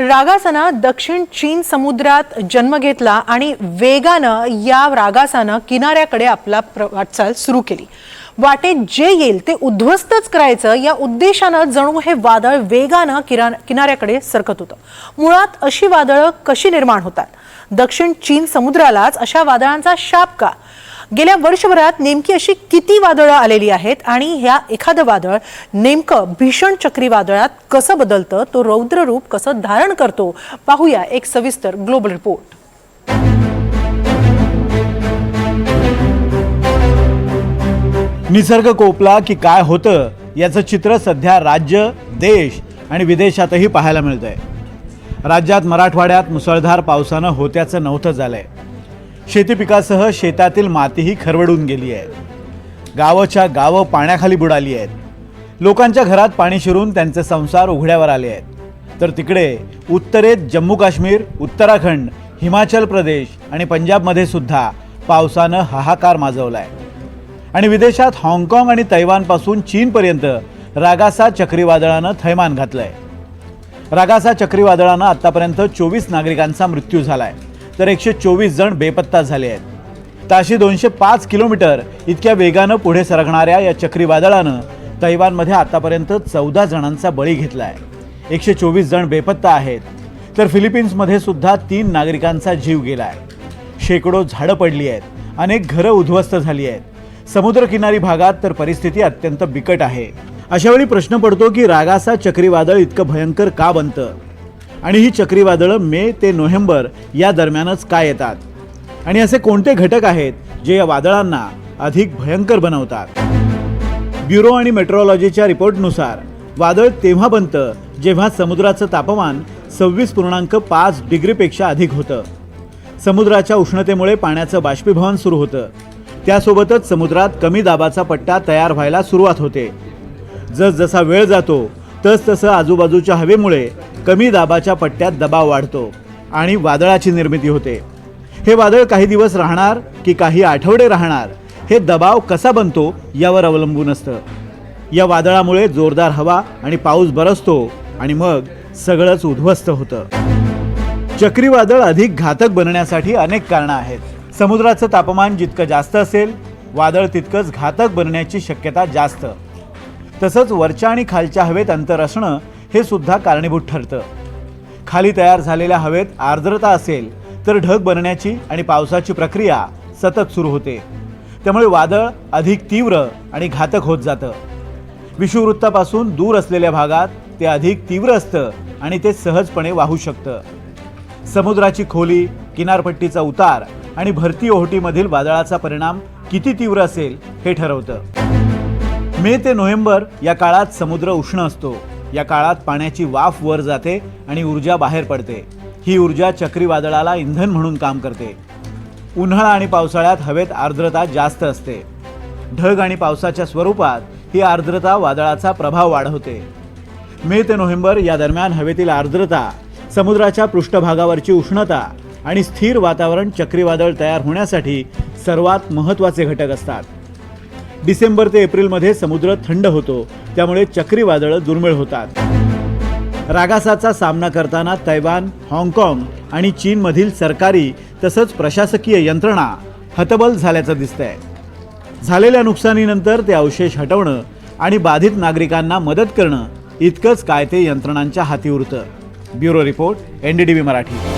रागासानं दक्षिण चीन समुद्रात जन्म घेतला आणि वेगानं या रागासानं किनाऱ्याकडे आपला वाटचाल सुरू केली. वाटेत जे येईल ते उद्ध्वस्तच करायचं या उद्देशानं जणू हे वादळ वेगानं किरा किनाऱ्याकडे सरकत होतं. मुळात अशी वादळं कशी निर्माण होतात? दक्षिण चीन समुद्रालाच अशा वादळांचा शाप का? गेल्या वर्षभरात नेमकी अशी किती वादळं आलेली आहेत आणि ह्या एखादं वादळ नेमकं भीषण चक्रीवादळात कसं बदलतं तो रौद्र रूप कसं धारण करतो पाहूया एक सविस्तर ग्लोबल रिपोर्ट. निसर्ग कोपला की काय होतं याचं चित्र सध्या राज्य देश आणि विदेशातही पाहायला मिळतंय. राज्यात मराठवाड्यात मुसळधार पावसानं होत्याचं नव्हतं झालंय. शेती पिकासह शेतातील मातीही खरवडून गेली आहे. गावच्या गावं पाण्याखाली बुडाली आहेत. लोकांच्या घरात पाणी शिरून त्यांचे संसार उघड्यावर आले आहेत. तर तिकडे उत्तरेत जम्मू काश्मीर उत्तराखंड हिमाचल प्रदेश आणि पंजाबमध्ये सुद्धा पावसानं हाहाकार माजवला आहे आणि विदेशात हाँगकाँग आणि तैवानपासून चीनपर्यंत रागासा चक्रीवादळानं थैमान घातलं आहे रागासा चक्रीवादळानं आतापर्यंत चोवीस नागरिकांचा मृत्यू झालाय. तर एकशे चोवीस जण बेपत्ता झाले आहेत. ताशी दोनशे पाच किलोमीटर इतक्या वेगानं पुढे सरकणाऱ्या या चक्रीवादळानं तैवानमध्ये आतापर्यंत चौदा जणांचा बळी घेतलाय. एकशे चोवीस जण बेपत्ता आहेत. तर फिलिपिन्समध्ये सुद्धा तीन नागरिकांचा जीव गेलाय. शेकडो झाडं पडली आहेत. अनेक घरं उद्ध्वस्त झाली आहेत. समुद्रकिनारी भागात तर परिस्थिती अत्यंत बिकट आहे. अशा वेळी प्रश्न पडतो की रागासा चक्रीवादळ इतकं भयंकर का बनतं? आणि ही चक्रीवादळं मे ते नोव्हेंबर या दरम्यानच का येतात? आणि असे कोणते घटक आहेत जे या वादळांना अधिक भयंकर बनवतात? ब्युरो आणि मेट्रोलॉजीच्या रिपोर्टनुसार वादळ तेव्हा बनतं जेव्हा समुद्राचं तापमान सव्वीस पूर्णांक पाच डिग्रीपेक्षा अधिक होतं. समुद्राच्या उष्णतेमुळे पाण्याचं बाष्पीभवन सुरू होतं. त्यासोबतच समुद्रात कमी दाबाचा पट्टा तयार व्हायला सुरुवात होते. जसजसा वेळ जातो तसतसं आजूबाजूच्या हवेमुळे कमी दाबाच्या पट्ट्यात दबाव वाढतो आणि वादळाची निर्मिती होते. हे वादळ काही दिवस राहणार की काही आठवडे राहणार हे दबाव कसा बनतो यावर अवलंबून असतं. या वादळामुळे जोरदार हवा आणि पाऊस बरसतो आणि मग सगळंच उद्ध्वस्त होतं. चक्रीवादळ अधिक घातक बनण्यासाठी अनेक कारणं आहेत. समुद्राचं तापमान जितकं जास्त असेल वादळ तितकंच घातक बनण्याची शक्यता जास्त. तसंच वरच्या आणि खालच्या हवेत अंतर असणं हे सुद्धा कारणीभूत ठरतं. खाली तयार झालेल्या हवेत आर्द्रता असेल तर ढग बनण्याची आणि पावसाची प्रक्रिया सतत सुरू होते. त्यामुळे वादळ अधिक तीव्र आणि घातक होत जातं. विषुववृत्तापासून दूर असलेल्या भागात ते अधिक तीव्र असतं आणि ते सहजपणे वाहू शकतं. समुद्राची खोली किनारपट्टीचा उतार आणि भरती ओहोटीमधील वादळाचा परिणाम किती तीव्र असेल हे ठरवतं. मे ते नोव्हेंबर या काळात समुद्र उष्ण असतो. या काळात पाण्याची वाफ वर जाते आणि ऊर्जा बाहेर पडते. ही ऊर्जा चक्रीवादळाला इंधन म्हणून काम करते. उन्हाळा आणि पावसाळ्यात हवेत आर्द्रता जास्त असते. ढग आणि पावसाच्या स्वरूपात ही आर्द्रता वादळाचा प्रभाव वाढवते. मे ते नोव्हेंबर या दरम्यान हवेतील आर्द्रता समुद्राच्या पृष्ठभागावरची उष्णता आणि स्थिर वातावरण चक्रीवादळ तयार होण्यासाठी सर्वात महत्त्वाचे घटक असतात. डिसेंबर ते एप्रिलमध्ये समुद्र थंड होतो. त्यामुळे चक्रीवादळं दुर्मिळ होतात. रागासाचा सामना करताना तैवान हाँगकाँग आणि चीनमधील सरकारी तसंच प्रशासकीय यंत्रणा हतबल झाल्याचं दिसतंय. झालेल्या नुकसानीनंतर ते अवशेष हटवणं आणि बाधित नागरिकांना मदत करणं इतकंच काय ते यंत्रणांच्या हाती उरतं. Bureau report N D T V Marathi.